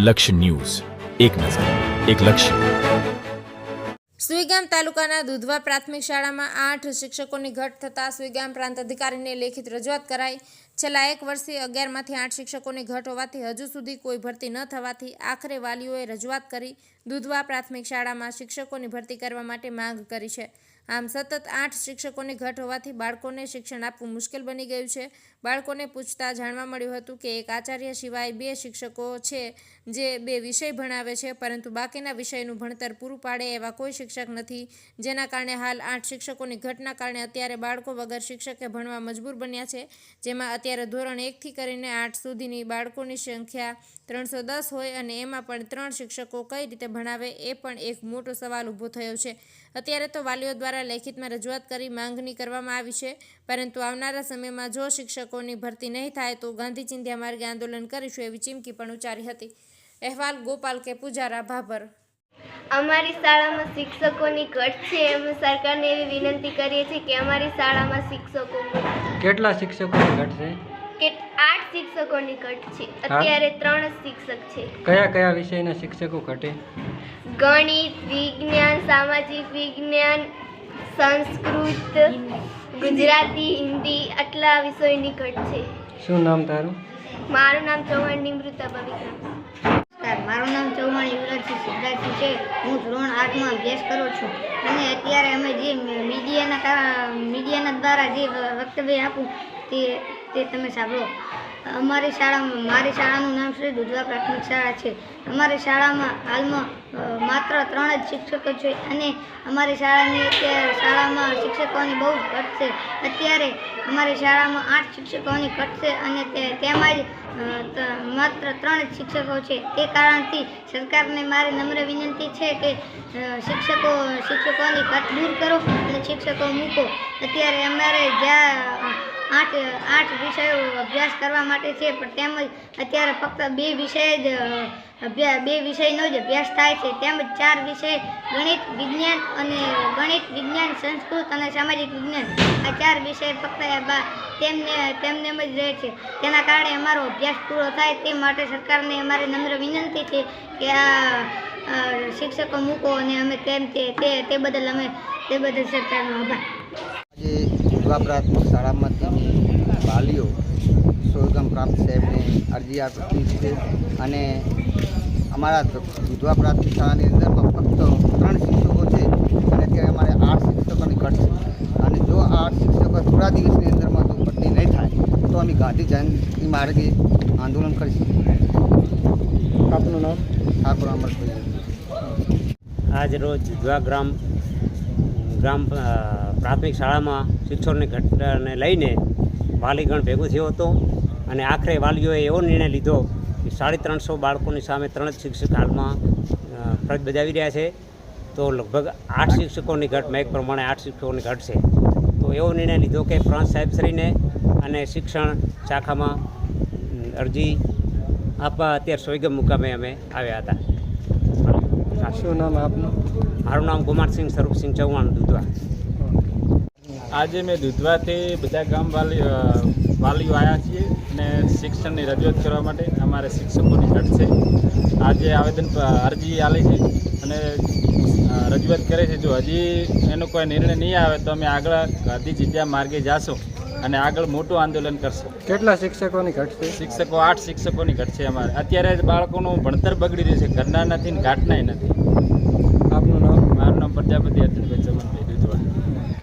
લક્ષ્ય ન્યૂઝ. એક નજર, એક લક્ષ્ય. સુઈગામ તાલુકાના દુધવા પ્રાથમિક શાળામાં આઠ શિક્ષકોની ઘટ થતાં સુઈગામ પ્રાંત અધિકારીને લેખિત રજૂઆત કરાઈ. છેલ્લા એક વર્ષથી અગિયારમાંથી આઠ શિક્ષકોની ઘટ હોવાથી હજુ સુધી કોઈ ભરતી ન થવાથી આખરે વાલીઓએ રજૂઆત કરી દુધવા પ્રાથમિક શાળામાં શિક્ષકોની ભરતી કરવા માટે માંગ કરી છે. આમ સતત આઠ શિક્ષકોની ઘટ હોવાથી બાળકોને શિક્ષણ આપવું મુશ્કેલ બની ગયું છે. બાળકોને પૂછતા જાણવા મળ્યું હતું કે એક આચાર્ય સિવાય બે શિક્ષકો છે જે બે વિષય ભણાવે છે, પરંતુ બાકીના વિષયનું ભણતર પૂરું પાડે એવા કોઈ શિક્ષક નથી. જેના કારણે હાલ આઠ શિક્ષકોની ઘટના કારણે અત્યારે બાળકો વગર શિક્ષકે ભણવા મજબૂર બન્યા છે, જેમાં અત્યારે ધોરણ એકથી કરીને આઠ સુધીની બાળકોની સંખ્યા ત્રણસો દસ હોય અને એમાં પણ ત્રણ શિક્ષકો કઈ રીતે ભણાવે એ પણ એક મોટો સવાલ ઊભો થયો છે. અત્યારે તો વાલીઓ દ્વારા લેખિતમાં રજૂઆત કરી માંગણી કરવામાં આવી છે પરંતુ આવનારા સમયમાં જો શિક્ષકોની ભરતી નહીં થાય તો ગાંધી ચિંધ્યા માર્ગે આંદોલન કરીશું એવી ચીમકી પણ ઉચ્ચારી હતી. અહેવાલ ગોપાલ કે પૂજારા ભાભર. અમારી શાળામાં શિક્ષકોની ઘટ છે અમે સરકારને એવી વિનંતી કરીએ છીએ કે અમારી શાળામાં શિક્ષકો કેટલા શિક્ષકોની ઘટ છે? આઠ શિક્ષકોની ઘટ છે. અત્યારે ત્રણ શિક્ષક છે. કયા કયા વિષયના શિક્ષકો ઘટે ગણિત વિજ્ઞાન સામાજિક વિજ્ઞાન સંસ્કૃત ગુજરાતી હિન્દી આટલા વિષયોની ઘટ છે. શું નામ તારું? મારું નામ ચૌહાણ નિમૃતા નમસ્કાર મારું નામ ચૌહાણ યુવરાજસિંહ સિદ્ધાર્થી છે. હું ધોરણ આઠમાં અભ્યાસ કરું છું. અને અત્યારે અમે જે મીડિયાના મીડિયાના દ્વારા જે વક્તવ્ય આપું તે તે તમે સાંભળો. અમારી શાળામાં, મારી શાળાનું નામ શ્રી દુધવા પ્રાથમિક શાળા છે. અમારી શાળામાં હાલમાં માત્ર ત્રણ જ શિક્ષકો છે અને અમારી શાળાની શાળામાં શિક્ષકોની બહુ જ ઘટ છે. અત્યારે અમારી શાળામાં આઠ શિક્ષકોની ઘટ છે અને તે, તેમાં જ માત્ર ત્રણ જ શિક્ષકો છે. તે કારણથી સરકારને મારી નમ્ર વિનંતી છે કે શિક્ષકો, શિક્ષકોની ઘટ દૂર કરો અને શિક્ષકો મૂકો. અત્યારે અમારે જ્યાં આઠ આઠ વિષયો અભ્યાસ કરવા માટે છે, પણ તેમજ અત્યારે ફક્ત બે વિષય જ અભ્યાસ બે વિષયનો જ અભ્યાસ થાય છે. તેમજ ચાર વિષય, ગણિત, વિજ્ઞાન અને ગણિત, વિજ્ઞાન, સંસ્કૃત અને સામાજિક વિજ્ઞાન. આ ચાર વિષય ફક્ત તેમને તેમને જ રહે છે. તેના કારણે અમારો અભ્યાસ પૂરો થાય તે માટે સરકારને અમારી નમ્ર વિનંતી છે કે આ શિક્ષકો મૂકો અને અમે તેમ તે તે બદલ અમે, તે બદલ સરકારનો આભાર. આજે શાળામાંથી વાલીઓ સોરગમ પ્રાપ્ત સાહેબને અરજી આપી છે અને અમારા વિધવા પ્રાથમિક શાળાની અંદરમાં ફક્ત ત્રણ શિક્ષકો છે અને અત્યારે અમારે આઠ શિક્ષકોની ઘટ છે. અને જો આઠ શિક્ષકો થોડા દિવસની અંદરમાં જો ભરતી નહીં થાય, તો અમે ગાંધી જયંતિ માર્ગે આંદોલન કરીશું. આપનું નામ? ઠાકોર અમરભાઈ. આજ રોજ જુદા ગ્રામ ગ્રામ પ્રાથમિક શાળામાં શિક્ષકોની ઘટનાને લઈને વાલીગણ ભેગું થયો હતો અને આખરે વાલીઓએ એવો નિર્ણય લીધો કે સાડી ત્રણસો બાળકોની સામે ત્રણ જ શિક્ષક હાલમાં ફરજ બજાવી રહ્યા છે. તો લગભગ આઠ શિક્ષકોની ઘટ મેં પ્રમાણે આઠ શિક્ષકોની ઘટ છે. તો એવો નિર્ણય લીધો કે પ્રાંત સાહેબશ્રીને અને શિક્ષણ શાખામાં અરજી આપવા અત્યારે સોયગમ મુકામે અમે આવ્યા હતા. શું નામ આપનું? મારું નામ કુમારસિંહ સ્વરૂપસિંહ ચૌહાણ દુધવા. આજે મેં દૂધવાથી બધા ગામ વાલી વાલીઓ આવ્યા છીએ અને શિક્ષણની રજૂઆત કરવા માટે અમારે શિક્ષકોની ઘટ છે. આજે આવેદન અરજી આલી છે અને રજૂઆત કરે છે. જો હજી એનો કોઈ નિર્ણય નહીં આવે તો અમે આગળ હજી જગ્યા માર્ગે જાશું અને આગળ મોટું આંદોલન કરશું. કેટલા શિક્ષકોની ઘટ છે? શિક્ષકો આઠ શિક્ષકોની ઘટ છે અમારે. અત્યારે બાળકોનું ભણતર બગડી રહ્યું છે. ઘરના નથી ને ઘાટના નથી. આપનું નામ? મારું નામ પ્રજાપતિ અર્જુનભાઈ ચમનભાઈ